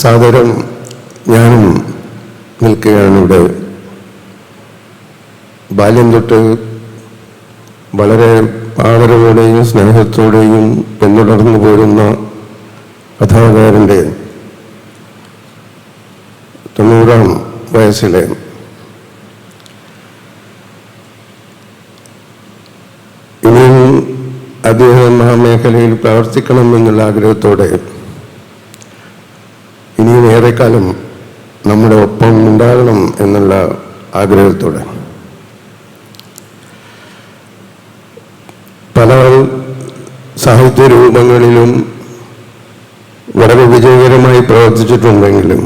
സാദരം ഞാനും നിൽക്കുകയാണ് ഇവിടെ. ബാല്യം തൊട്ട് വളരെ ആദരവോടെയും സ്നേഹത്തോടെയും പിന്തുടർന്നു പോരുന്ന കഥാകാരന്റെ തൊണ്ണൂറാം വയസ്സിലെ ഇനിയും അദ്ദേഹം ആ മേഖലയിൽ പ്രവർത്തിക്കണമെന്നുള്ള ആഗ്രഹത്തോടെ ഇനിയും ഏറെക്കാലം നമ്മുടെ ഒപ്പം ഉണ്ടാകണം എന്നുള്ള ആഗ്രഹത്തോടെ. പല സാഹിത്യ രൂപങ്ങളിലും വളരെ വിജയകരമായി പ്രവർത്തിച്ചിട്ടുണ്ടെങ്കിലും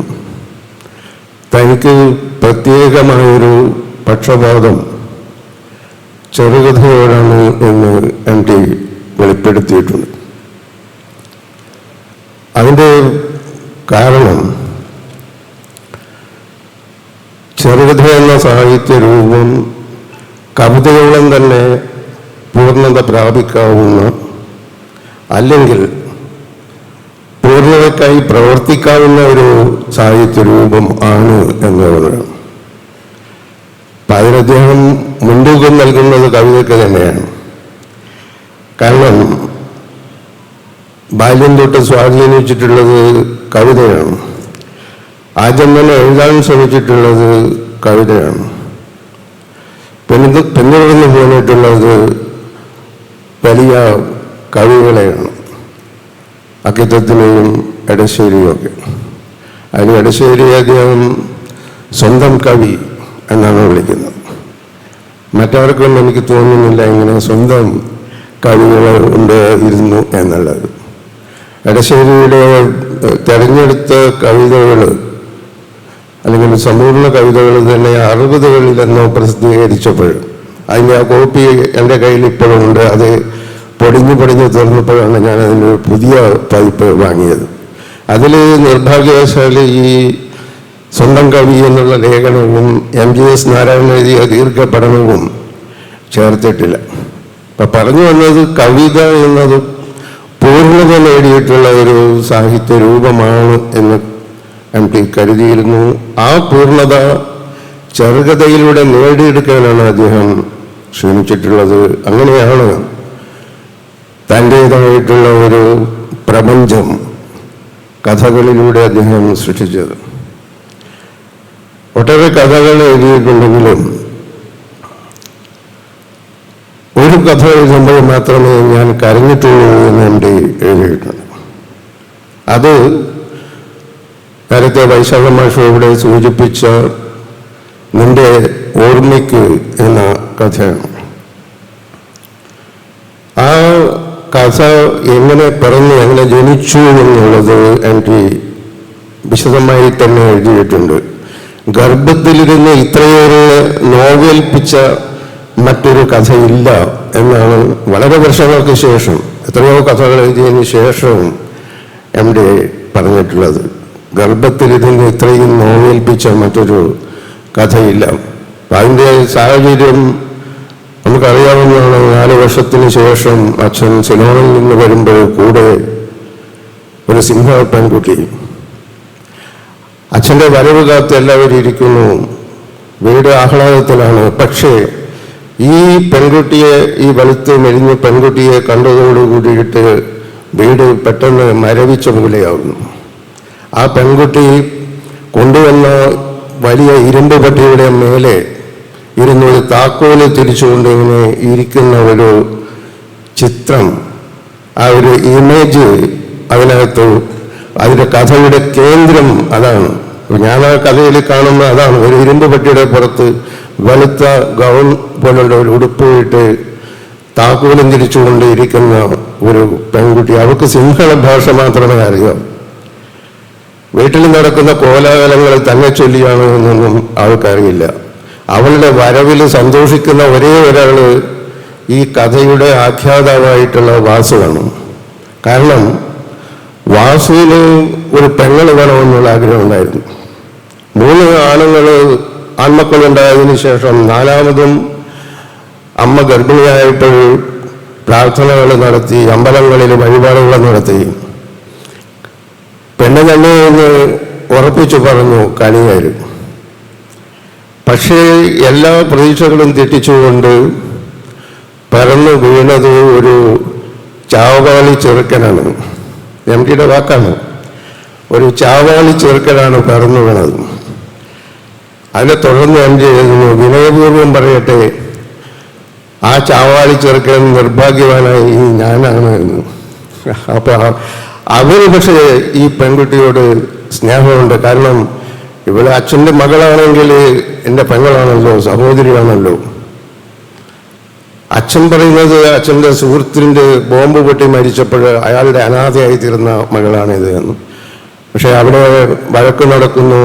തനിക്ക് പ്രത്യേകമായൊരു പക്ഷപാതം ചെറുകഥയോടാണ് എന്ന് എം ടി വെളിപ്പെടുത്തിയിട്ടുണ്ട്. അതിന്റെ കാരണം ചെറുകഥ എന്ന സാഹിത്യ രൂപം കവിതയോളം തന്നെ പൂർണത പ്രാപിക്കാവുന്ന അല്ലെങ്കിൽ പൂർണതയ്ക്കായി പ്രവർത്തിക്കാവുന്ന ഒരു സാഹിത്യ രൂപം ആണ് എന്നുള്ളത്. അദ്ദേഹം മുൻതൂക്കം നൽകുന്നത് കവിതയ്ക്ക് തന്നെയാണ്. കാരണം ബാല്യം തൊട്ട് സ്വാധീനിച്ചിട്ടുള്ളത് കവിതയാണ്. ആദ്യം തന്നെ എഴുതാൻ ശ്രമിച്ചിട്ടുള്ളത് കവിതയാണ്. പിന്നെ പിന്തുടർന്നു പോന്നിട്ടുള്ളത് വലിയ കവികളെയാണ്. അക്കിത്തത്തിനെയും എടശ്ശേരിയും ഒക്കെ. അതിന് എടശ്ശേരി അദ്ദേഹം സ്വന്തം കവി എന്നാണ് വിളിക്കുന്നത്. മറ്റാർക്കും എനിക്ക് തോന്നുന്നില്ല ഇങ്ങനെ സ്വന്തം കവികൾ ഉണ്ട് ഇരുന്നു എന്നുള്ളത്. എടശ്ശേരിയുടെ തെരഞ്ഞെടുത്ത കവിതകൾ അല്ലെങ്കിൽ സമ്പൂർണ കവിതകൾ തന്നെ അറുപതുകളിലെന്നോ പ്രസിദ്ധീകരിച്ചപ്പോൾ അതിന്റെ ആ കോപ്പി എന്റെ കയ്യിൽ ഇപ്പോഴും ഉണ്ട് അത് പൊടിഞ്ഞു പൊടിഞ്ഞ് തീർന്നപ്പോഴാണ് ഞാൻ അതിന്റെ പുതിയ പതിപ്പ് വാങ്ങിയത്. അതിൽ നിർഭാഗ്യവശാൽ ഈ സ്വന്തം കവി എന്നുള്ള ലേഖനവും എം ജി എസ് നാരായണൻ എഴുതിയ ദീർഘപഠനവും ചേർത്തിട്ടില്ല. അപ്പം പറഞ്ഞു വന്നത് കവിത എന്നത് പൂർണത നേടിയിട്ടുള്ള ഒരു സാഹിത്യ രൂപമാണ് എന്ന് എം ടി കരുതിയിരുന്നു. ആ പൂർണത ചെറുകഥയിലൂടെ നേടിയെടുക്കാനാണ് അദ്ദേഹം ശ്രമിച്ചിട്ടുള്ളത്. അങ്ങനെയാണ് തന്റേതായിട്ടുള്ള ഒരു പ്രപഞ്ചം കഥകളിലൂടെ അദ്ദേഹം സൃഷ്ടിച്ചത്. ഒട്ടേറെ കഥകൾ എഴുതിയിട്ടുണ്ടെങ്കിലും ഒരു കഥ എഴുതുമ്പോൾ മാത്രമേ ഞാൻ കരഞ്ഞിട്ടുള്ളൂ എന്ന് എന്റെ എഴുതിയിട്ടുണ്ട്. അത് നേരത്തെ വൈശാഖ മാഷ് ഇവിടെ സൂചിപ്പിച്ച നിന്റെ ഓർമ്മയ്ക്ക് എന്ന കഥയാണ്. ആ കഥ എങ്ങനെ പറഞ്ഞ് എങ്ങനെ ജനിച്ചു എന്നുള്ളത് എനിക്ക് വിശദമായി തന്നെ എഴുതിയിട്ടുണ്ട്. ഗർഭത്തിലിരുന്ന് ഇത്രയേറെ നോവേൽപ്പിച്ച മറ്റൊരു കഥയില്ല എന്നാണ് വളരെ വർഷങ്ങൾക്ക് ശേഷം എത്രയോ കഥകൾ എഴുതിയതിന് ശേഷവും എം ഡി പറഞ്ഞിട്ടുള്ളത്. ഗർഭത്തിൽ ഇതിന് ഇത്രയും നോവേൽപ്പിച്ച മറ്റൊരു കഥയില്ല. അതിന്റെ സാഹചര്യം നമുക്കറിയാവുന്നതാണ് നാല് വർഷത്തിന് ശേഷം അച്ഛൻ സിനിമയിൽ നിന്ന് വരുമ്പോൾ കൂടെ ഒരു സിംഹ പെൺകുട്ടി. അച്ഛന്റെ വരവ് കാത്ത് എല്ലാവരും ഇരിക്കുന്നു. വീട് ആഹ്ലാദത്തിലാണ്. പക്ഷേ ഈ പെൺകുട്ടിയെ ഈ വെളുത്ത് മെലിഞ്ഞ പെൺകുട്ടിയെ കണ്ടതോട് കൂടിയിട്ട് വീട് പെട്ടെന്ന് മരവിച്ച മൂലയാകുന്നു ആ പെൺകുട്ടി കൊണ്ടുവന്ന വലിയ ഇരുമ്പ് പട്ടിയുടെ മേലെ ഇരുന്ന് ഒരു താക്കോൽ തിരിച്ചുകൊണ്ട് ഇങ്ങനെ ഇരിക്കുന്ന ഒരു ചിത്രം ആ ഒരു ഇമേജ് അതിനകത്ത് അതിന്റെ കഥയുടെ കേന്ദ്രം അതാണ്. ഞാൻ ആ കഥയിൽ കാണുന്ന അതാണ്. ഒരു ഇരുമ്പ് പട്ടിയുടെ പുറത്ത് വെളുത്ത ഗൗൺ പോലുള്ള ഒരു ഉടുപ്പ് ഇട്ട് താക്കോലും തിരിച്ചുകൊണ്ട് ഇരിക്കുന്ന ഒരു പെൺകുട്ടി. അവൾക്ക് സിംഹള ഭാഷ മാത്രമേ അറിയാം. വീട്ടിൽ നടക്കുന്ന കോലാഹലങ്ങൾ തന്നെ ചൊല്ലിയാണ് എന്നൊന്നും അവൾക്കറിയില്ല അവളുടെ വരവിൽ സന്തോഷിക്കുന്ന ഒരേ ഒരാൾ ഈ കഥയുടെ ആഖ്യാതാവായിട്ടുള്ള വാസുവാണ് കാരണം വാസുവിന് ഒരു പെങ്ങൾ വേണമെന്നുള്ള ആഗ്രഹം ഉണ്ടായിരുന്നു. മൂന്ന് ആണുങ്ങൾ ആൺമക്കളുണ്ടായതിനു ശേഷം നാലാമതും അമ്മ ഗർഭിണിയായിട്ട് പ്രാർത്ഥനകൾ നടത്തി അമ്പലങ്ങളിൽ വഴിപാടുകൾ നടത്തി. പെണ്ണ് തന്നെ എന്ന് ഉറപ്പിച്ചു പറഞ്ഞു കണിയാർ പക്ഷേ എല്ലാ പ്രതീക്ഷകളും തെറ്റിച്ചുകൊണ്ട് പറന്നു വീണത് ഒരു ചാവാളി ചെറുക്കനാണ്. എം ടിയുടെ വാക്കാണ്. ഒരു ചാവാളി ചെറുക്കനാണ് പറന്നു വീണത്. അതിനെ തുടർന്ന് ഞാൻ എഴുതുന്നു വിനയപൂർവം പറയട്ടെ ആ ചാവാളി ചെറുക്കൻ നിർഭാഗ്യവാനായി ഞാനാണ് എന്ന് അപ്പൊ അവന് പക്ഷേ ഈ പെൺകുട്ടിയോട് സ്നേഹമുണ്ട്. കാരണം ഇവിടെ അച്ഛന്റെ മകളാണെങ്കിൽ എന്റെ പെങ്ങളാണല്ലോ സഹോദരിയാണല്ലോ. അച്ഛൻ പറയുന്നത് അച്ഛന്റെ സുഹൃത്തിന്റെ ബോംബ് പൊട്ടി മരിച്ചപ്പോൾ അയാളുടെ അനാഥയായി തീർന്ന മകളാണിത് എന്ന്. പക്ഷെ അവിടെ വഴക്ക് നടക്കുന്നു.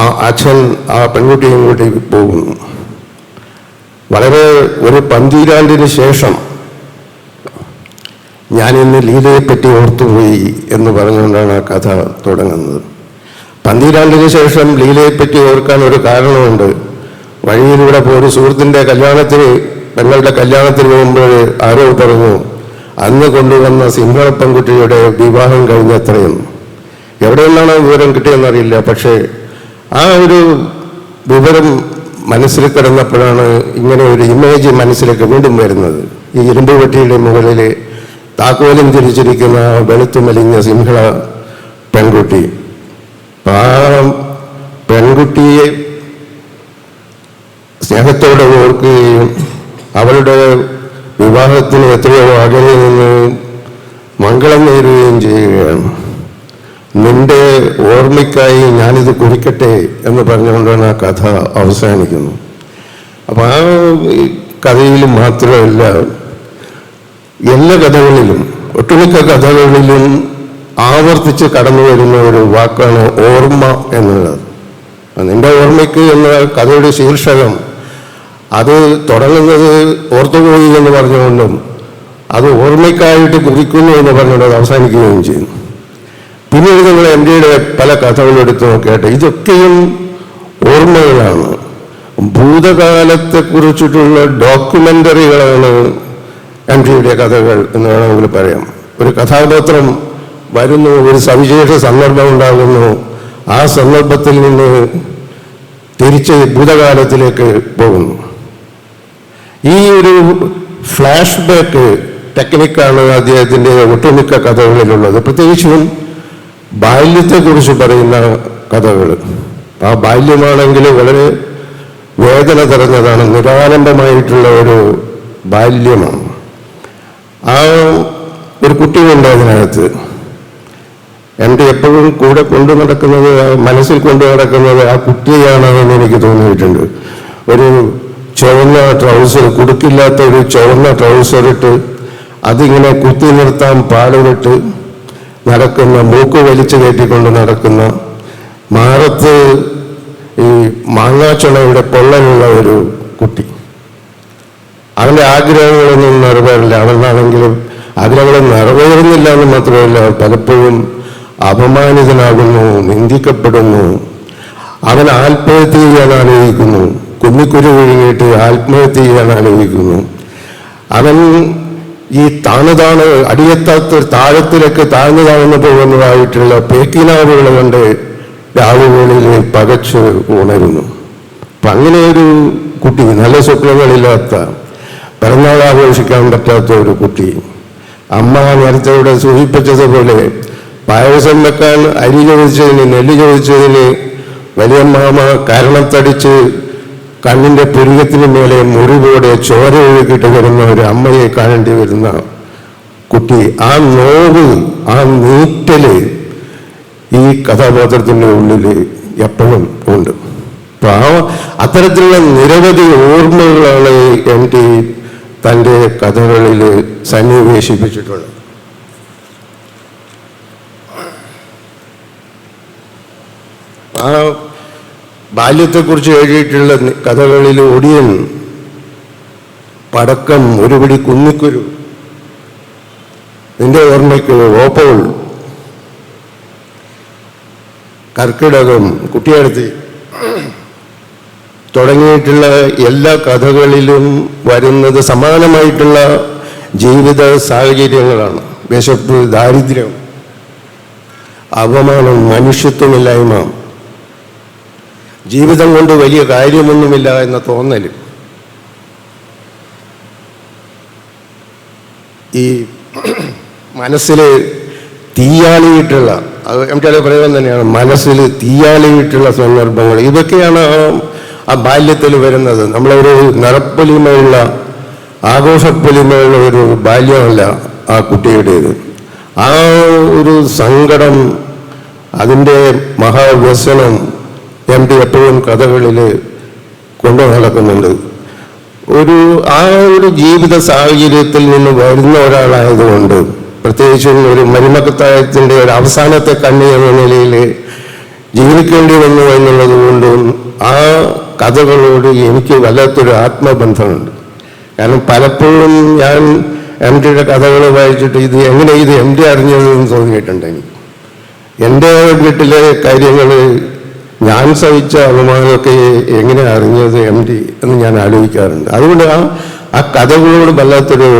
ആ അച്ഛൻ ആ പെൺകുട്ടിയും കൂട്ടി പോകുന്നു. വളരെ ഒരു പന്തിരാണ്ടിന് ശേഷം ഞാൻ ഇന്ന് ലീലയെപ്പറ്റി ഓർത്തുപോയി എന്ന് പറഞ്ഞുകൊണ്ടാണ് ആ കഥ തുടങ്ങുന്നത്. പന്തിരാണ്ടിന് ശേഷം ലീലയെപ്പറ്റി ഓർക്കാൻ ഒരു കാരണമുണ്ട്. വഴിയിലൂടെ ഒരു സുഹൃത്തിന്റെ കല്യാണത്തിന് പെങ്ങളുടെ കല്യാണത്തിന് പോകുമ്പോൾ ആരോ പറഞ്ഞു അന്ന് കൊണ്ടുവന്ന സിംഹള പെൺകുട്ടിയുടെ വിവാഹം കഴിഞ്ഞത്രയെന്ന് എവിടെ നിന്നാണ് വിവരം കിട്ടിയെന്നറിയില്ല. പക്ഷേ ആ ഒരു വിവരം മനസ്സിൽ കിടന്നപ്പോഴാണ് ഇങ്ങനെ ഒരു ഇമേജ് മനസ്സിലേക്ക് വീണ്ടും വരുന്നത്. ഈ ഇരുമ്പ് വെട്ടിയുടെ മുകളിൽ താക്കോലും തിരിച്ചിരിക്കുന്ന വെളുത്തു മെലിഞ്ഞ സിംഹള പെൺകുട്ടി. ആ പെൺകുട്ടിയെ സ്നേഹത്തോടെ ഓർക്കുകയും അവളുടെ വിവാഹത്തിന് എത്രയോ അകലെ നിന്ന് മംഗളം നേരുകയും ചെയ്യുകയാണ്. നിന്റെ ഓർമ്മയ്ക്കായി ഞാനിത് കുറിക്കട്ടെ എന്ന് പറഞ്ഞുകൊണ്ടാണ് ആ കഥ അവസാനിക്കുന്നു അപ്പം ആ കഥയിൽ മാത്രമല്ല എല്ലാ കഥകളിലും ഒട്ടുമിക്ക കഥകളിലും ആവർത്തിച്ച് കടന്നു വരുന്ന ഒരു വാക്കാണ് ഓർമ്മ എന്നുള്ളത്. നിന്റെ ഓർമ്മയ്ക്ക് എന്ന കഥയുടെ ശീർഷകം അത് തുടങ്ങുന്നത് ഓർത്തുപോയി എന്ന് പറഞ്ഞുകൊണ്ടും അത് ഓർമ്മയ്ക്കായിട്ട് കുറിക്കുന്നു എന്ന് പറഞ്ഞുകൊണ്ട് അവസാനിക്കുകയും ചെയ്യുന്നു. പിന്നീട് നിങ്ങൾ എം ഡിയുടെ പല കഥകളും എടുത്ത് നോക്കിയാട്ടെ. ഇതൊക്കെയും ഓർമ്മകളാണ്. ഭൂതകാലത്തെ കുറിച്ചിട്ടുള്ള ഡോക്യുമെന്ററികളാണ് എം ഡിയുടെ കഥകൾ എന്ന് വേണമെങ്കിൽ പറയാം. ഒരു കഥാപാത്രം വരുന്നു ഒരു സവിശേഷ സന്ദർഭം ഉണ്ടാകുന്നു. ആ സന്ദർഭത്തിൽ നിന്ന് തിരിച്ച് ഭൂതകാലത്തിലേക്ക് പോകുന്നു. ഈ ഒരു ഫ്ലാഷ് ബാക്ക് ടെക്നിക്കാണ് അദ്ദേഹത്തിന്റെ ഒട്ടുമിക്ക കഥകളിലുള്ളത്. പ്രത്യേകിച്ചും ബാല്യത്തെക്കുറിച്ച് പറയുന്ന കഥകൾ ആ ബാല്യമാണെങ്കിൽ വളരെ വേദന നിറഞ്ഞതാണ് നിരാലംബമായിട്ടുള്ള ഒരു ബാല്യമാണ്. ആ ഒരു കുട്ടിയുണ്ട് അതിനകത്ത്. എന്റെ എപ്പോഴും കൂടെ കൊണ്ടു നടക്കുന്നത് മനസ്സിൽ കൊണ്ടു നടക്കുന്നത് ആ കുട്ടിയാണെന്ന് എനിക്ക് തോന്നിയിട്ടുണ്ട്. ഒരു ചുവന്ന ട്രൗസർ കുടുക്കില്ലാത്ത ഒരു ചുവന്ന ട്രൗസർ ഇട്ട് അതിങ്ങനെ കുത്തി നിർത്താൻ പാടുവിട്ട് നടക്കുന്ന മൂക്ക് വലിച്ചു കയറ്റിക്കൊണ്ട് നടക്കുന്ന മാറത്ത് ഈ മാങ്ങാച്ചുളയുടെ പൊള്ളലുള്ള ഒരു കുട്ടി. അവന്റെ ആഗ്രഹങ്ങളൊന്നും നിറവേറില്ല. അവനാണെങ്കിലും ആഗ്രഹങ്ങൾ നിറവേറുന്നില്ല എന്ന് മാത്രമല്ല പലപ്പോഴും അപമാനിതനാകുന്നു നിന്ദിക്കപ്പെടുന്നു. അവൻ ആത്മഹത്യ ചെയ്യാൻ ആലോചിക്കുന്നു. കുന്നിക്കുരു വിഴുങ്ങിയിട്ട് ആത്മഹത്യ ചെയ്യാൻ ആലോചിക്കുന്നു. അവൻ ഈ താണു അടിയത്താത്ത അടിയെത്താത്ത താഴത്തിലേക്ക് താഴ്ന്നു താഴ്ന്നു പോകുന്നതായിട്ടുള്ള പേക്കിനാവുകൾ കൊണ്ട് രാവുകളിൽ പകച്ച് ഉണരുന്നു. അപ്പൊ അങ്ങനെ ഒരു കുട്ടി നല്ല സ്വപ്നങ്ങളില്ലാത്ത പിറന്നാൾ ആഘോഷിക്കാൻ പറ്റാത്ത ഒരു കുട്ടി അമ്മ നേരത്തെ ഇവിടെ സൂചിപ്പിച്ചതുപോലെ പായസം വെക്കാൻ അരി ചോദിച്ചതിന് നെല്ല് ചോദിച്ചതിന് മാമ കാരണത്തടിച്ച് കണ്ണിന്റെ പുരുകത്തിന് മേലെ മുറിവോടെ ചോര ഒഴുകിട്ട് വരുന്ന ഒരു അമ്മയെ കാണേണ്ടി വരുന്ന കുട്ടി ആ നോവ് ആ നീറ്റൽ ഈ കഥാപാത്രത്തിന്റെ ഉള്ളിൽ എപ്പോഴും ഉണ്ട്. അപ്പൊ ആ അത്തരത്തിലുള്ള നിരവധി ഓർമ്മകളാണ് എം ടി തന്റെ കഥകളിൽ സന്നിവേശിപ്പിച്ചിട്ടുള്ളത്. ആ ബാല്യത്തെക്കുറിച്ച് എഴുതിയിട്ടുള്ള കഥകളിൽ ഒടിയൻ പടക്കം ഒരുപിടി കുന്നിക്കുരു നിന്റെ ഓർമ്മയ്ക്ക് ഓപ്പോൾ കർക്കിടകം കുട്ടിയടുത്തി തുടങ്ങിയിട്ടുള്ള എല്ലാ കഥകളിലും വരുന്നത് സമാനമായിട്ടുള്ള ജീവിത സാഹചര്യങ്ങളാണ്. വിശപ്പ് ദാരിദ്ര്യം അപമാനം മനുഷ്യത്വമില്ലായ്മ ജീവിതം കൊണ്ട് വലിയ കാര്യമൊന്നുമില്ല എന്ന തോന്നൽ ഈ മനസ്സിൽ തീയാളിയിട്ടുള്ള അത് എം ടി പ്രയോഗം തന്നെയാണ് മനസ്സിൽ തീയാളിയിട്ടുള്ള സന്ദർഭങ്ങൾ. ഇതൊക്കെയാണ് ആ ബാല്യത്തിൽ വരുന്നത്. നമ്മളൊരു നിറപ്പൊലിമയുള്ള ആഘോഷപ്പൊലിമയുള്ള ഒരു ബാല്യമല്ല ആ കുട്ടിയുടേത്. ആ ഒരു സങ്കടം അതിന്റെ മഹാവ്യസനം എം ഡി എപ്പോഴും കഥകളിൽ കൊണ്ടു നടക്കുന്നുണ്ട് ഒരു ആ ഒരു ജീവിത സാഹചര്യത്തിൽ നിന്ന് വരുന്ന ഒരാളായതുകൊണ്ട് പ്രത്യേകിച്ചും ഒരു മരുമക്കത്തായത്തിന്റെ ഒരു അവസാനത്തെ കണ്ണി എന്ന നിലയിൽ ജീവിക്കേണ്ടി വന്നു എന്നുള്ളത് കൊണ്ടും ആ കഥകളോട് എനിക്ക് വല്ലാത്തൊരു ആത്മബന്ധമുണ്ട്. കാരണം പലപ്പോഴും ഞാൻ എം ഡിയുടെ കഥകൾ വായിച്ചിട്ട് ഇത് എങ്ങനെ ഇത് എം ഡി അറിഞ്ഞതെന്ന് തോന്നിയിട്ടുണ്ട് എനിക്ക്. എന്റെ വീട്ടിലെ കാര്യങ്ങൾ ഞാൻ സഹിച്ച അപമാനമൊക്കെ എങ്ങനെ അറിഞ്ഞത് എം ഡി എന്ന് ഞാൻ ആലോചിക്കാറുണ്ട്. അതുകൊണ്ട് ആ ആ കഥകളോട് വല്ലാത്തൊരു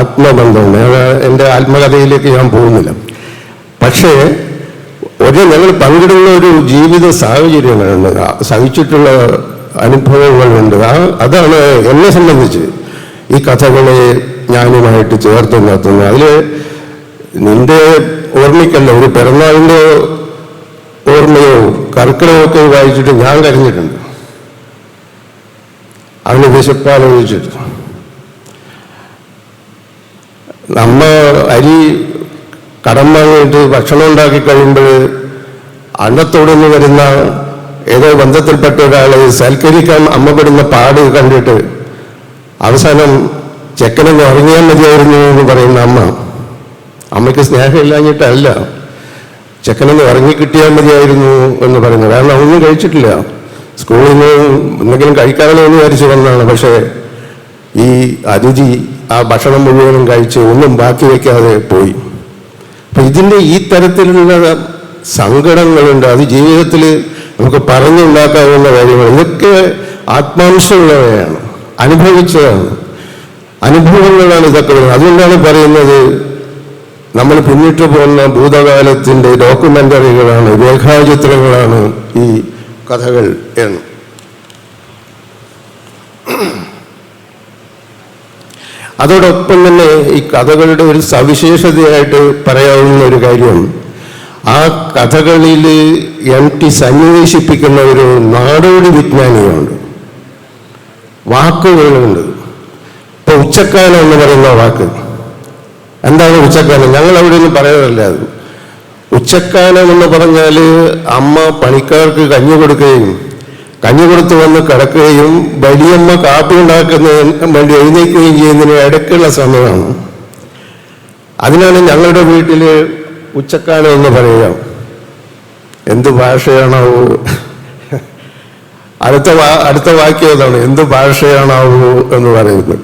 ആത്മബന്ധമുണ്ട് എന്റെ ആത്മകഥയിലേക്ക് ഞാൻ പോകുന്നില്ല. പക്ഷേ ഒരു ഞങ്ങൾ പങ്കിടുന്ന ഒരു ജീവിത സാഹചര്യങ്ങളുണ്ട് സഹിച്ചിട്ടുള്ള അനുഭവങ്ങളുണ്ട് ആ അതാണ് എന്നെ സംബന്ധിച്ച് ഈ കഥകളെ ഞാനുമായിട്ട് ചേർത്ത് നിർത്തുന്നത്. അതിൽ നിന്റെ ഓർമ്മിക്കല്ല ഒരു പിറന്നാളിന്റെ കർക്കിടകമൊക്കെ വായിച്ചിട്ട് ഞാൻ കരഞ്ഞിട്ടുണ്ട്. അവന് വിശപ്പാലോചിച്ചിട്ട്. നമ്മ അരി കടം വാങ്ങിയിട്ട് ഭക്ഷണം ഉണ്ടാക്കി കഴിയുമ്പോൾ അന്നത്തോടുന്ന് വരുന്ന ഏതോ ബന്ധത്തിൽപ്പെട്ട ഒരാളെ സൽക്കരിക്കാൻ അമ്മ പെടുന്ന പാട് കണ്ടിട്ട് അവസാനം ചെക്കനെ ഉറങ്ങിയാൽ മതിയായിരുന്നു എന്ന് പറയുന്ന അമ്മ. അമ്മയ്ക്ക് സ്നേഹമില്ലാഞ്ഞിട്ടല്ല. ചെക്കനൊന്ന് ഇറങ്ങിക്കിട്ടിയാൽ മതിയായിരുന്നു എന്ന് പറയുന്നത്. കാരണം ഒന്നും കഴിച്ചിട്ടില്ല. സ്കൂളിൽ നിന്ന് എന്തെങ്കിലും കഴിക്കാനോ എന്ന് വിചാരിച്ചു വന്നതാണ്. പക്ഷേ ഈ അതിഥി ആ ഭക്ഷണം മുഴുവനും കഴിച്ച് ഒന്നും ബാക്കി വയ്ക്കാതെ പോയി. അപ്പം ഇതിന്റെ ഈ തരത്തിലുള്ള സങ്കടങ്ങളുണ്ട്. അത് ജീവിതത്തിൽ നമുക്ക് പറഞ്ഞുണ്ടാക്കാവുന്ന കാര്യങ്ങൾ. ഇതൊക്കെ ആത്മാംശമുള്ളവയാണ്. അനുഭവിച്ചതാണ്. അനുഭവങ്ങളാണ് ഇതൊക്കെ അതുകൊണ്ടാണ് പറയുന്നത് നമ്മൾ പിന്നിട്ട് പോകുന്ന ഭൂതകാലത്തിന്റെ ഡോക്യുമെന്ററികളാണ് രേഖാചിത്രങ്ങളാണ് ഈ കഥകൾ എന്ന്. അതോടൊപ്പം തന്നെ ഈ കഥകളുടെ ഒരു സവിശേഷതയായിട്ട് പറയാവുന്ന ഒരു കാര്യം ആ കഥകളിൽ എം ടി സന്നിവേശിപ്പിക്കുന്ന ഒരു നാടോടി വിജ്ഞാനിയുണ്ട്. വാക്കുകളുണ്ട്. ഇപ്പൊ ഉച്ചക്കാലം എന്ന് പറയുന്ന വാക്ക്. എന്താണ് ഉച്ചക്കാനം ഞങ്ങൾ അവിടെ ഒന്നും പറയാറില്ല. അത് ഉച്ചക്കാനം എന്ന് പറഞ്ഞാൽ അമ്മ പണിക്കാർക്ക് കഞ്ഞി കൊടുക്കുകയും കഞ്ഞി കൊടുത്ത് വന്ന് കിടക്കുകയും വലിയമ്മ കാപ്പി ഉണ്ടാക്കുന്നതിന് വേണ്ടി എഴുന്നേൽക്കുകയും ചെയ്യുന്നതിന് ഇടയ്ക്കുള്ള സമയമാണ്. അതിനാണ് ഞങ്ങളുടെ വീട്ടിൽ ഉച്ചക്കാലം എന്ന് പറയുക. എന്ത് ഭാഷയാണാവോ? അടുത്ത അടുത്ത വാക്യം അതാണ്. എന്ത് ഭാഷയാണാവോ എന്ന് പറയുന്നത്.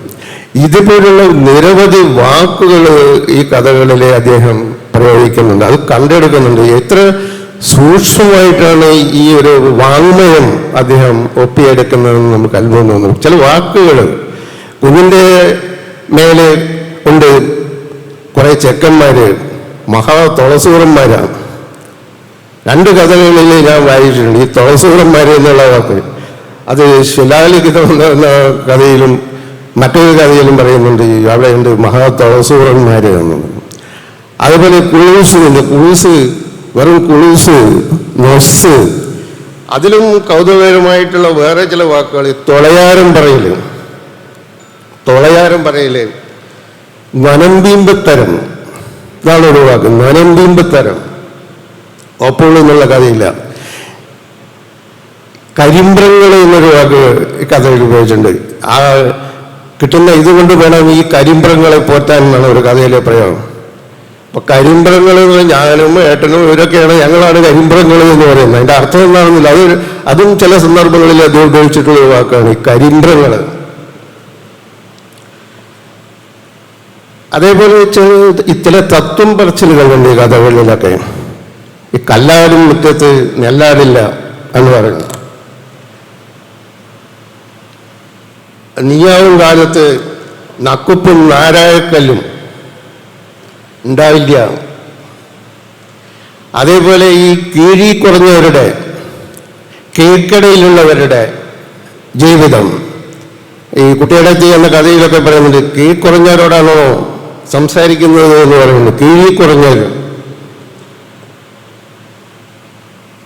ഇതുപോലുള്ള നിരവധി വാക്കുകൾ ഈ കഥകളിലെ അദ്ദേഹം പ്രയോഗിക്കുന്നുണ്ട്. അത് കണ്ടെടുക്കുന്നുണ്ട്. എത്ര സൂക്ഷ്മമായിട്ടാണ് ഈ ഒരു വാങ്മയം അദ്ദേഹം ഒപ്പിയെടുക്കുന്നതെന്ന് നമുക്ക് അത്ഭുതം തോന്നുന്നു. ചില വാക്കുകൾ കുഞ്ഞിന്റെ മേലെ ഉണ്ട്. കുറെ ചെക്കന്മാര് മഹാ തുളസൂറന്മാരാണ്. രണ്ട് കഥകളിൽ ഞാൻ വായിച്ചിട്ടുണ്ട്. ഈ തുളസൂറന്മാര് എന്നുള്ള വാക്ക്. അത് ശിലാലിഖിതം എന്ന കഥയിലും മറ്റൊരു കഥയിലും പറയുന്നുണ്ട് അവിടെ അവിടെയുണ്ട് മഹാ തുളസൂറന്മാര് എന്നുള്ളത് അതുപോലെ കുളൂസ് ഉണ്ട്. കുളൂസ് വെറും കുളൂസ് നൊസ്. അതിലും കൗതുകകരമായിട്ടുള്ള വേറെ ചില വാക്കുകൾ തൊളയാരം തുളയാരം പറയൽ. തുളയാരം പറയൽ. നനമ്പീമ്പത്തരം. ഇതാണ് ഒരു വാക്ക്. നനമ്പീമ്പത്തരം. ഒപ്പോൾ എന്നുള്ള കഥയില്ല. കരിമ്പ്രങ്ങൾ എന്നൊരു വാക്ക് കഥയിൽ ഉപയോഗിച്ചിട്ടുണ്ട്. ആ കിട്ടുന്ന ഇതുകൊണ്ട് വേണം ഈ കരിമ്പ്രങ്ങളെ പോറ്റാൻ എന്നാണ് ഒരു കഥയിലെ പ്രയോഗം. അപ്പൊ കരിമ്പ്രങ്ങൾ ഞാനും ഏട്ടനും ഇവരൊക്കെയാണ് ഞങ്ങളാണ് കരിമ്പ്രങ്ങൾ എന്ന് പറയുന്നത്. അതിന്റെ അർത്ഥം എന്താണെന്നില്ല. അത് അതും ചില സന്ദർഭങ്ങളിൽ അത് ഉപയോഗിച്ചിട്ടുള്ള ഒരു വാക്കാണ് ഈ കരിമ്പ്രങ്ങൾ അതേപോലെ ചെ- ഇത്തര തത്വം പറച്ചിലുകളുണ്ട് ഈ കഥകളിലൊക്കെ. ഈ കല്ലാരും മുറ്റത്ത് നെല്ലാടില്ല എന്ന് പറയുന്നു നീയാവും കാലത്ത് നക്കുപ്പും നാരായക്കല്ലും ഉണ്ടാവില്ല. അതേപോലെ ഈ കീഴി കുറഞ്ഞവരുടെ കീഴ്ക്കടയിലുള്ളവരുടെ ജീവിതം. ഈ കുട്ടിയുടെ ചെയ്യുന്ന കഥയിലൊക്കെ പറയുന്നുണ്ട് കീഴ് കുറഞ്ഞവരോടാണോ സംസാരിക്കുന്നത് എന്ന് പറയുന്നത് കീഴി കുറഞ്ഞവർ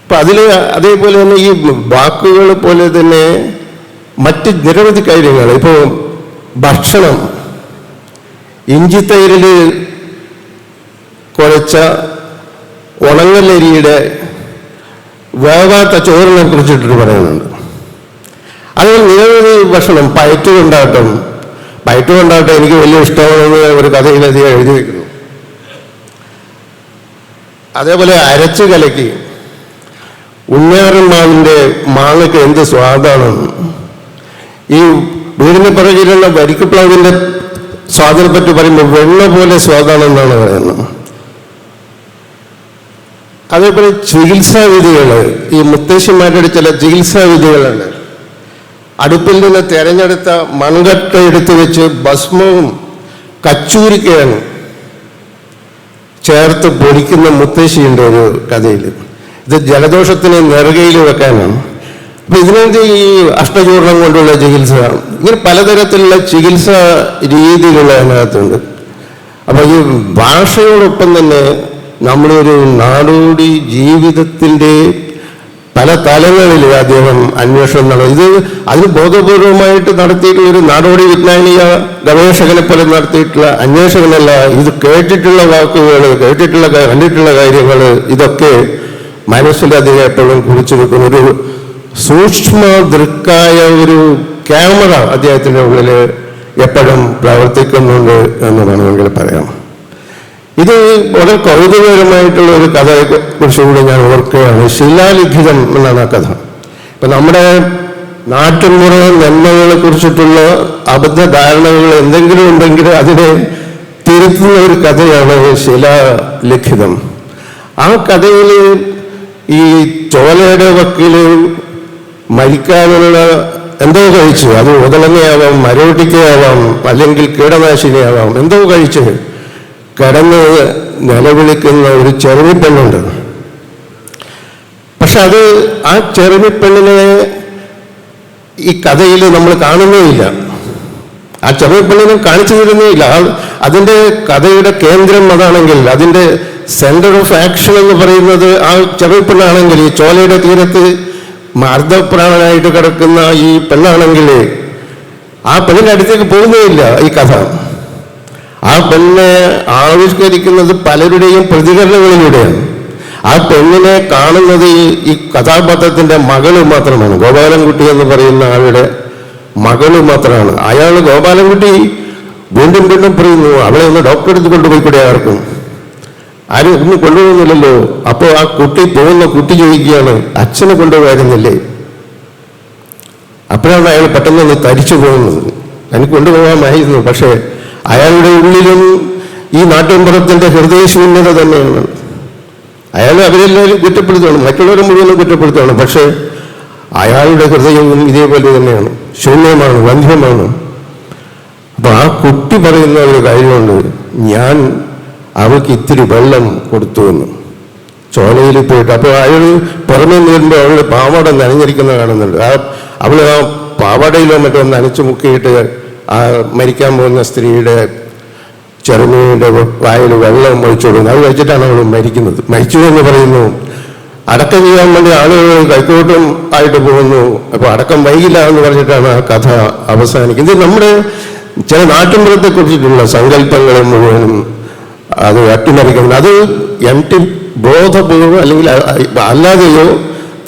അപ്പൊ അതിൽ അതേപോലെ തന്നെ ഈ വാക്കുകൾ പോലെ തന്നെ മറ്റ് നിരവധി കാര്യങ്ങൾ. ഇപ്പോൾ ഭക്ഷണം. ഇഞ്ചി തൈരിൽ കുഴച്ച ഉണങ്ങലരിയുടെ വേവാത്ത ചോറിനെ കുറിച്ചിട്ട് പറയുന്നുണ്ട്. അതുപോലെ നിരവധി ഭക്ഷണം. പയറ്റ് കൊണ്ടാട്ടം. പയറ്റ് കൊണ്ടാട്ടം എനിക്ക് വലിയ ഇഷ്ടമാണെന്ന് ഒരു കഥയിലധികം എഴുതി വെക്കുന്നു. അതേപോലെ അരച്ചു കലക്കി. ഉണ്ണാറൻ മാവിന്റെ മാങ്ങയ്ക്ക് എന്ത് സ്വാദാണ്? ഈ വീടിന് പിറകിലുള്ള വരിക്കപ്ലാവിന്റെ സ്വാദിനെ പറ്റി പറയുമ്പോൾ വെള്ള പോലെ സ്വാദാണെന്നാണ് പറയുന്നത്. അതേപോലെ ചികിത്സാ വിധികൾ ഈ മുത്തശ്ശിമാരുടെ ചില ചികിത്സാ അടുപ്പിൽ നിന്ന് തെരഞ്ഞെടുത്ത മൺകട്ട എടുത്തു വെച്ച് ഭസ്മവും കച്ചൂരിക്കയാണ് ചേർത്ത് പൊടിക്കുന്ന മുത്തശ്ശിയുണ്ട് ഒരു കഥയിൽ ഇത് ജലദോഷത്തിന് നെറുകയിൽ വെക്കാനാണ്. അപ്പൊ ഇതിനകത്ത് ഈ അഷ്ടചൂർണം കൊണ്ടുള്ള ചികിത്സ? ഇങ്ങനെ പലതരത്തിലുള്ള ചികിത്സ രീതികൾ അതിനകത്തുണ്ട്. അപ്പൊ ഈ ഭാഷയോടൊപ്പം തന്നെ നമ്മളൊരു നാടോടി ജീവിതത്തിന്റെ പല തലങ്ങളിൽ അദ്ദേഹം അന്വേഷണം നടത്തി ഇത് അതിന് ബോധപൂർവമായിട്ട് നടത്തിയിട്ടുള്ള ഒരു നാടോടി വിജ്ഞാനിക ഗവേഷകനെ പോലെ നടത്തിയിട്ടുള്ള അന്വേഷകനല്ല ഇത് കേട്ടിട്ടുള്ള വാക്കുകൾ കേട്ടിട്ടുള്ള കണ്ടിട്ടുള്ള കാര്യങ്ങൾ ഇതൊക്കെ മനസ്സിൽ അദ്ദേഹം എപ്പോഴും കുറിച്ചു വെക്കുന്ന ഒരു സൂക്ഷ്മ ദൃക്കായ ഒരു ക്യാമറ അദ്ദേഹത്തിന്റെ ഉള്ളിൽ എപ്പോഴും പ്രവർത്തിക്കുന്നുണ്ട് എന്ന് വേണമെങ്കിൽ പറയാം. ഇത് വളരെ കൗതുകകരമായിട്ടുള്ള ഒരു കഥയെ കുറിച്ചുകൂടി ഞാൻ ഓർക്കുകയാണ്. ശിലാലിഖിതം എന്നാണ് ആ കഥ. ഇപ്പം നമ്മുടെ നാട്ടിൻപുറ നന്മകളെ കുറിച്ചിട്ടുള്ള അബദ്ധ ധാരണകൾ എന്തെങ്കിലും ഉണ്ടെങ്കിൽ അതിനെ തിരുത്തുന്ന ഒരു കഥയാണ് ശിലാലിഖിതം. ആ കഥയിൽ ഈ ചോലയുടെ വക്കീൽ മരിക്കാനുള്ള എന്തോ കഴിച്ചു. അത് ഉതളങ്ങയാവാം മരവട്ടിക്കയാവാം അല്ലെങ്കിൽ കീടനാശിനിയാവാം എന്തോ കഴിച്ച്. കടന്ന് നിലവിളിക്കുന്ന ഒരു ചെറുമി പെണ്ണുണ്ട് പക്ഷെ അത് ആ ചെറുമി പെണ്ണിനെ ഈ കഥയിൽ നമ്മൾ കാണുന്നേയില്ല. ആ ചെറിയ പെണ്ണിനെ കാണിച്ചു തരുന്നേയില്ല. അതിന്റെ കഥയുടെ കേന്ദ്രം അതാണെങ്കിൽ അതിന്റെ സെന്റർ ഓഫ് ആക്ഷൻ എന്ന് പറയുന്നത് ആ ചെറിയ പെണ്ണാണെങ്കിൽ ഈ ചോലയുടെ തീരത്ത് മർദ്ദപ്രാണനായിട്ട് കിടക്കുന്ന ഈ പെണ്ണാണെങ്കിൽ ആ പെണ്ണിന്റെ അടുത്തേക്ക് പോകുന്നേയില്ല ഈ കഥ. ആ പെണ്ണെ ആവിഷ്കരിക്കുന്നത് പലരുടെയും പ്രതികരണങ്ങളിലൂടെയാണ്. ആ പെണ്ണിനെ കാണുന്നത് ഈ കഥാപാത്രത്തിന്റെ മകൾ മാത്രമാണ്. ഗോപാലൻകുട്ടി എന്ന് പറയുന്ന ആളുടെ മകൾ മാത്രമാണ്. അയാൾ ഗോപാലൻകുട്ടി വീണ്ടും വീണ്ടും പറയുന്നു അവളെ ഒന്ന് ഡോക്ടറെ അടുത്ത് കൊണ്ടുപോയിക്കൂടെ ആർക്കും. ആരും ഒന്നും കൊണ്ടുപോകുന്നില്ലല്ലോ. അപ്പോൾ ആ കുട്ടി പോകുന്ന കുട്ടി ചോദിക്കുകയാണ് അച്ഛനെ കൊണ്ടുപോകായിരുന്നില്ലേ അപ്പോഴാണ് അയാൾ പെട്ടെന്ന് തരിച്ചു പോകുന്നത്. എനിക്ക് കൊണ്ടുപോകാമായിരുന്നു പക്ഷേ അയാളുടെ ഉള്ളിലും ഈ നാട്ടിൻപുറത്തിന്റെ ഹൃദയശൂന്യത തന്നെയാണ്. അയാൾ അവരെല്ലാവരും കുറ്റപ്പെടുത്തുകയാണ് മറ്റുള്ളവരെ മുഴുവനും കുറ്റപ്പെടുത്തുകയാണ് പക്ഷേ അയാളുടെ ഹൃദയവും ഇതേപോലെ തന്നെയാണ്. ശൂന്യമാണ് വന്ധ്യമാണ് അപ്പൊ ആ കുട്ടി പറയുന്ന ഒരു കാര്യമുണ്ട്. ഞാൻ അവൾക്ക് ഇത്തിരി വെള്ളം കൊടുത്തു എന്ന് ചോലയിൽ പോയിട്ട് അപ്പോൾ അയാൾ പുറമേ വരുമ്പോൾ അവളുടെ പാവാട നനഞ്ഞിരിക്കുന്ന കാണുന്നുണ്ട്. ആ അവൾ ആ പാവാടയിലോ മറ്റോ നനച്ചു മുക്കിയിട്ട് ആ മരിക്കാൻ പോകുന്ന സ്ത്രീയുടെ ചെറുമീന്റെ വായിൽ വെള്ളം ഒഴിച്ചു കൊടുക്കുന്നത് അത് കഴിച്ചിട്ടാണ് അവൾ മരിക്കുന്നത്. മരിച്ചു എന്ന് പറയുന്നു. അടക്കം ചെയ്യാൻ വേണ്ടി ആളുകൾ കൈക്കോട്ടും ആയിട്ട് പോകുന്നു. അപ്പോൾ അടക്കം വൈകില്ല എന്ന് പറഞ്ഞിട്ടാണ് ആ കഥ അവസാനിക്കുന്നത്. നമ്മുടെ ചില നാട്ടിൻപുറത്തെ കുറിച്ചിട്ടുള്ള സങ്കല്പങ്ങളും മുഴുവനും അത് അട്ടിമറിക്കുന്നത് അത് എം ടി ബോധപൂർവം അല്ലെങ്കിൽ അല്ലാതെയോ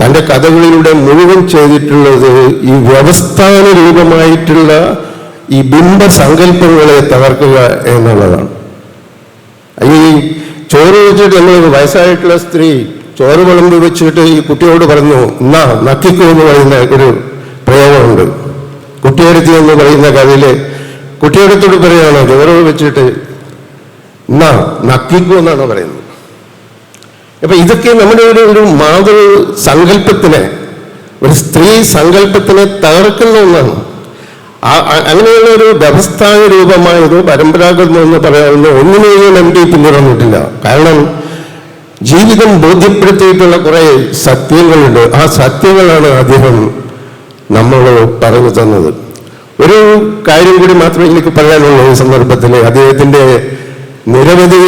തന്റെ കഥകളിലൂടെ മുഴുവൻ ചെയ്തിട്ടുള്ളത് ഈ വ്യവസ്ഥാന രൂപമായിട്ടുള്ള ഈ ബിംബ സങ്കല്പങ്ങളെ തകർക്കുക എന്നുള്ളതാണ്. ഈ ചോറ് വെച്ചിട്ട് നമ്മൾ വയസ്സായിട്ടുള്ള സ്ത്രീ ചോറ് വിളമ്പി വെച്ചിട്ട് ഈ കുട്ടിയോട് പറഞ്ഞു എന്നാ നക്കിക്കോ എന്ന് പറയുന്ന ഒരു പ്രയോഗമുണ്ട്. കുട്ടിയെടുത്തി എന്ന് പറയുന്ന കഥയിൽ കുട്ടിയെടുത്തോട് പറയുകയാണ് ചോറ് വെച്ചിട്ട് നക്കിക്കോ എന്നാണ് പറയുന്നത്. അപ്പൊ ഇതൊക്കെ നമ്മുടെ ഒരു ഒരു മാതൃ സങ്കല്പത്തിനെ ഒരു സ്ത്രീ സങ്കല്പത്തിനെ തകർക്കുന്ന ഒന്നാണ്. അങ്ങനെയുള്ള ഒരു വ്യവസ്ഥാന രൂപമായത് പരമ്പരാഗതം എന്ന് പറയാവുന്ന ഒന്നിനെയും എം ഡി പിന്തുടർന്നിട്ടില്ല. കാരണം ജീവിതം ബോധ്യപ്പെടുത്തിയിട്ടുള്ള കുറെ സത്യങ്ങളുണ്ട്. ആ സത്യങ്ങളാണ് അദ്ദേഹം നമ്മൾ പറഞ്ഞു തന്നത്. ഒരു കാര്യം കൂടി മാത്രമേ എനിക്ക് പറയാനുള്ളൂ ഈ സന്ദർഭത്തിൽ അദ്ദേഹത്തിന്റെ നിരവധി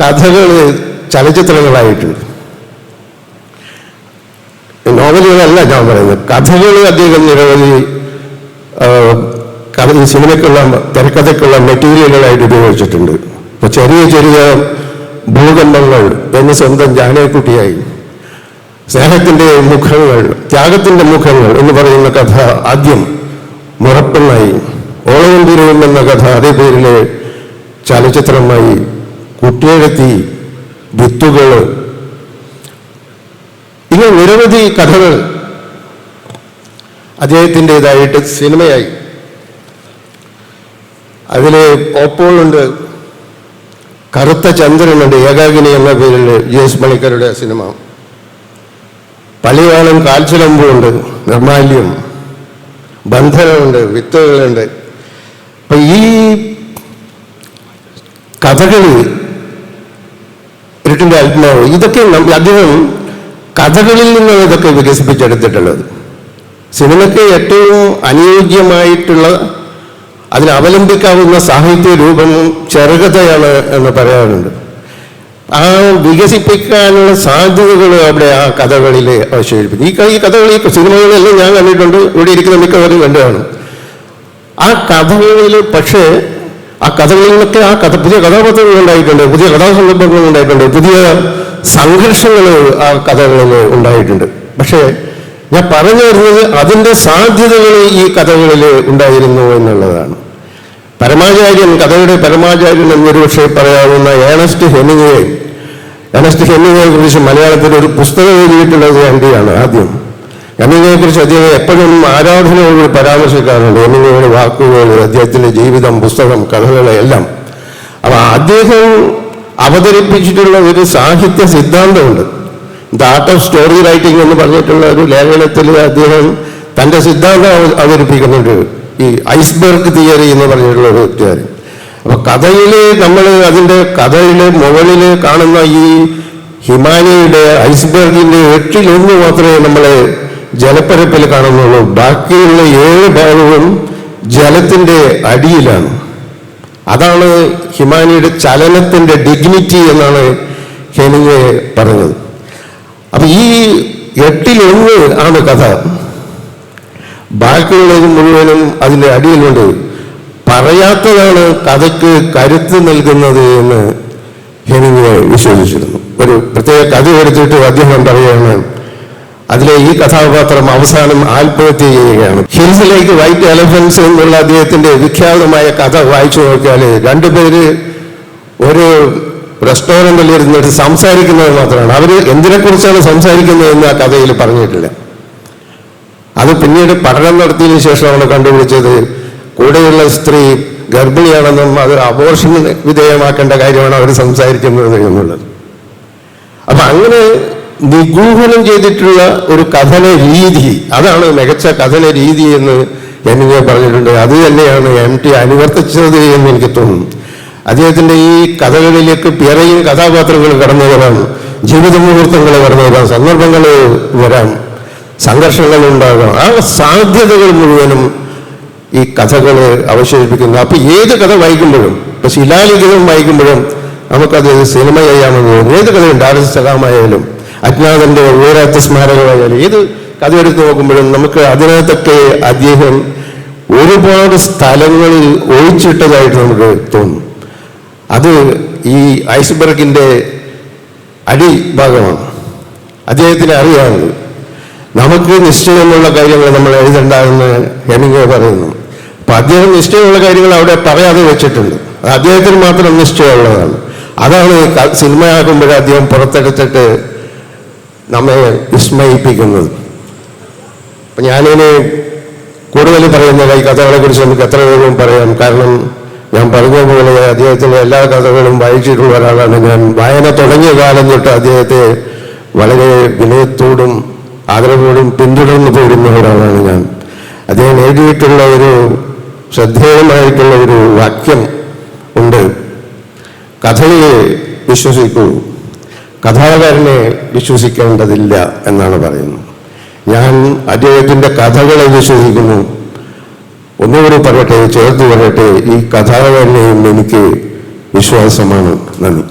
കഥകൾ ചലച്ചിത്രങ്ങളായിട്ടുണ്ട് നോവലുകളല്ല ഞാൻ പറയുന്നത്. കഥകൾ അദ്ദേഹം നിരവധി സിനിമയ്ക്കുള്ള തിരക്കഥയ്ക്കുള്ള മെറ്റീരിയലുകളായിട്ട് ഉപയോഗിച്ചിട്ടുണ്ട്. ഇപ്പൊ ചെറിയ ചെറിയ ഭൂകമ്പങ്ങൾ എന്ന് സ്വന്തം ജാനകുട്ടിയായി സ്നേഹത്തിന്റെ മുഖങ്ങൾ ത്യാഗത്തിന്റെ മുഖങ്ങൾ എന്ന് പറയുന്ന കഥ ആദ്യം മുറപ്പെണ്ണായി. ഓളയം എന്ന കഥ അതേ പേരിൽ ചലച്ചിത്രമായി കുട്ടിയെഴുത്തി വിത്തുകൾ. ഇങ്ങനെ നിരവധി കഥകൾ അദ്ദേഹത്തിന്റെതായിട്ട് സിനിമയായി. അതിൽ ഓപ്പോളുണ്ട് കറുത്ത ചന്ദ്രനുണ്ട് ഏകാഗിനി എന്ന പേരിൽ ജി എസ് മണിക്കരുടെ സിനിമ. പള്ളിവാളം കാൽച്ചിലമ്പുണ്ട് നിർമാല്യം. ബന്ധനമുണ്ട് വിത്തുകളുണ്ട്. അപ്പം ഈ കഥകളി ഇരുട്ടിന്റെ ആത്മാവ് ഇതൊക്കെ അദ്ദേഹം കഥകളിൽ നിന്നാണ് ഇതൊക്കെ വികസിപ്പിച്ചെടുത്തിട്ടുള്ളത്. സിനിമയ്ക്ക് ഏറ്റവും അനുയോജ്യമായിട്ടുള്ള അതിന് അവലംബിക്കാവുന്ന സാഹിത്യ രൂപം ചെറുകഥയാണ് എന്ന് പറയാറുണ്ട്. ആ വികസിപ്പിക്കാനുള്ള സാധ്യതകൾ അവിടെ ആ കഥകളിൽ അവശേഷിപ്പിക്കും ഈ ഈ കഥകളി സിനിമകളെല്ലാം ഞാൻ കണ്ടിട്ടുണ്ട്. ഇവിടെ ഇരിക്കുന്ന മിക്കവരും കണ്ടതാണ് ആ കഥകളിൽ പക്ഷേ ആ കഥകളിലൊക്കെ ആ കഥ പുതിയ കഥാപാത്രങ്ങൾ ഉണ്ടായിട്ടുണ്ട് പുതിയ കഥാസന്ദർഭങ്ങൾ ഉണ്ടായിട്ടുണ്ട് പുതിയ സംഘർഷങ്ങൾ ആ കഥകളിൽ ഉണ്ടായിട്ടുണ്ട്. പക്ഷേ ഞാൻ പറഞ്ഞു വരുന്നത് അതിന്റെ സാധ്യതകൾ ഈ കഥകളിൽ ഉണ്ടായിരുന്നു എന്നുള്ളതാണ്. പരമാചാര്യൻ കഥയുടെ പരമാചാര്യൻ എന്നൊരു പക്ഷേ പറയാവുന്ന ഏണസ്റ്റ് ഹെമിങ്ങയെ ഏണസ്റ്റ് ഹെമിങ്ങയെ കുറിച്ച് മലയാളത്തിൽ ഒരു പുസ്തകം എഴുതിയിട്ടുള്ളത് എന്റെയാണ് ആദ്യം. ഹെമിങ്ങയെ കുറിച്ച് അദ്ദേഹം എപ്പോഴും ആരാധനയോട് പരാമർശിക്കാറുണ്ട്. ഹെമിങ്ങയുടെ വാക്കുകൾ അദ്ദേഹത്തിന്റെ ജീവിതം പുസ്തകം കഥകൾ എല്ലാം. അപ്പൊ അദ്ദേഹം അവതരിപ്പിച്ചിട്ടുള്ള ഒരു സാഹിത്യ സിദ്ധാന്തമുണ്ട്. The art of story writing എന്ന് പറഞ്ഞിട്ടുള്ള ഒരു ലേഖനത്തിൽ അദ്ദേഹം തന്റെ സിദ്ധാന്തം അവതരിപ്പിക്കുന്നുണ്ട്. ഈ ഐസ്ബർഗ് തിയറി എന്ന് പറഞ്ഞിട്ടുള്ള ഒരു തിയറി. അപ്പൊ കഥയിൽ നമ്മൾ അതിന്റെ കഥയിൽ മുകളിൽ കാണുന്ന ഈ ഹിമാലയയുടെ ഐസ്ബർഗിന്റെ എട്ടിലൊന്ന് മാത്രമേ നമ്മൾ ജലപ്പരപ്പിൽ കാണുന്നുള്ളൂ. ബാക്കിയുള്ള ഏഴ് ഭാഗവും ജലത്തിന്റെ അടിയിലാണ്. അതാണ് ഹിമാനിയുടെ ചലനത്തിന്റെ ഡിഗ്നിറ്റി എന്നാണ് ഹെനിങ് പറഞ്ഞത്. അപ്പൊ ഈ എട്ടിലൊന്ന് ആണ് കഥ. ബാക്കിയുള്ളത് മുഴുവനും അതിന്റെ അടിയിലുണ്ട്. പറയാത്തതാണ് കഥയ്ക്ക് കരുത്ത് നൽകുന്നത് എന്ന് ഹെനിങ് വിശ്വസിച്ചിരുന്നു. ഒരു പ്രത്യേക കഥ എടുത്തിട്ട് അദ്ദേഹം പറയുകയാണ് അതിലെ ഈ കഥാപാത്രം അവസാനം ആത്മഹത്യ ചെയ്യുകയാണ്. ഹിൽസിലേക്ക് വൈറ്റ് എലഫൻസ് എന്നുള്ള അദ്ദേഹത്തിന്റെ വിഖ്യാതമായ കഥ വായിച്ചു നോക്കിയാൽ രണ്ടുപേര് ഒരു റെസ്റ്റോറന്റിൽ ഇരുന്നിട്ട് സംസാരിക്കുന്നത് മാത്രമാണ്. അവർ എന്തിനെക്കുറിച്ചാണ് സംസാരിക്കുന്നതെന്ന് ആ കഥയിൽ പറഞ്ഞിട്ടില്ല. അത് പിന്നീട് പഠനം നടത്തിയതിനു ശേഷമാണ് കണ്ടുപിടിച്ചത്. കൂടെയുള്ള സ്ത്രീ ഗർഭിണിയാണെന്നും അത് അബോർഷന് വിധേയമാക്കേണ്ട കാര്യമാണ് അവർ സംസാരിക്കുന്നത് എന്നുള്ളത്. അപ്പൊ അങ്ങനെ നിഗൂഹനം ചെയ്തിട്ടുള്ള ഒരു കഥന രീതി. അതാണ് മികച്ച കഥന രീതി എന്ന് ഞാൻ പറഞ്ഞിട്ടുണ്ട്. അത് തന്നെയാണ് എം ടി അനുവർത്തിച്ചത് എന്ന് എനിക്ക് തോന്നുന്നു. അദ്ദേഹത്തിന്റെ ഈ കഥകളിലേക്ക് പിറയും കഥാപാത്രങ്ങൾ കടന്നു വരാം. ജീവിത മുഹൂർത്തങ്ങൾ കടന്നു വരാം. സന്ദർഭങ്ങൾ വരാം. സംഘർഷങ്ങൾ ഉണ്ടാകാം. ആ സാധ്യതകൾ മുഴുവനും ഈ കഥകൾ അവശേഷിപ്പിക്കുന്നു. അപ്പൊ ഏത് കഥ വായിക്കുമ്പോഴും ഇപ്പൊ ശിലാലിഖിതം വായിക്കുമ്പോഴും നമുക്കത് സിനിമ ചെയ്യാമെന്ന് തോന്നുന്നു. ഏത് കഥയും ഡാലസ് സലാമായാലും അജ്ഞാതന്റെ ഉയരാത്ത സ്മാരകമായാലും ഏത് കഥ എടുത്ത് നോക്കുമ്പോഴും നമുക്ക് അതിനകത്തൊക്കെ അദ്ദേഹം ഒരുപാട് സ്ഥലങ്ങളിൽ ഒഴിച്ചിട്ടതായിട്ട് നമുക്ക് തോന്നും. അത് ഈ ഐസ്ബർഗിന്റെ അടിഭാഗമാണ്. അദ്ദേഹത്തിന് അറിയാവുന്നത്. നമുക്ക് നിശ്ചയമുള്ള കാര്യങ്ങൾ നമ്മൾ എഴുതണ്ടെന്ന് ഹെമിംഗെ പറയുന്നു. അപ്പൊ അദ്ദേഹം നിശ്ചയമുള്ള കാര്യങ്ങൾ അവിടെ പറയാതെ വെച്ചിട്ടുണ്ട്. അദ്ദേഹത്തിന് മാത്രം നിശ്ചയമുള്ളതാണ്. അതാണ് സിനിമയാകുമ്പോഴേ അദ്ദേഹം പുറത്തെടുത്തിട്ട് നമ്മെ വിസ്മയിപ്പിക്കുന്നത്. അപ്പം ഞാനിനി കൂടുതൽ പറയുന്നില്ല ഈ കഥകളെ കുറിച്ച് നമുക്ക് എത്ര വേഗം പറയാം. കാരണം ഞാൻ പറഞ്ഞ പോലെ അദ്ദേഹത്തിന്റെ എല്ലാ കഥകളും വായിച്ചിട്ടുള്ള ഒരാളാണ്. ഞാൻ വായന തുടങ്ങിയ കാലം തൊട്ട് അദ്ദേഹത്തെ വളരെ വിനയത്തോടും ആദരവോടും പിന്തുടർന്നു പോരുന്ന ഒരാളാണ് ഞാൻ. അദ്ദേഹം എഴുതിയിട്ടുള്ള ഒരു ശ്രദ്ധേയമായിട്ടുള്ള ഒരു വാക്യം ഉണ്ട്. കഥയെ വിശ്വസിക്കൂ. കഥാകാരനെ വിശ്വസിക്കേണ്ടതില്ല എന്നാണ് പറയുന്നത്. ഞാൻ അദ്ദേഹത്തിന്റെ കഥകളെ വിശ്വസിക്കുന്നു. ഒന്നുകൂടി പറയട്ടെ ചേർത്ത് പറയട്ടെ ഈ കഥാകാരനെയും എനിക്ക് വിശ്വാസമാണ്. നന്ദി.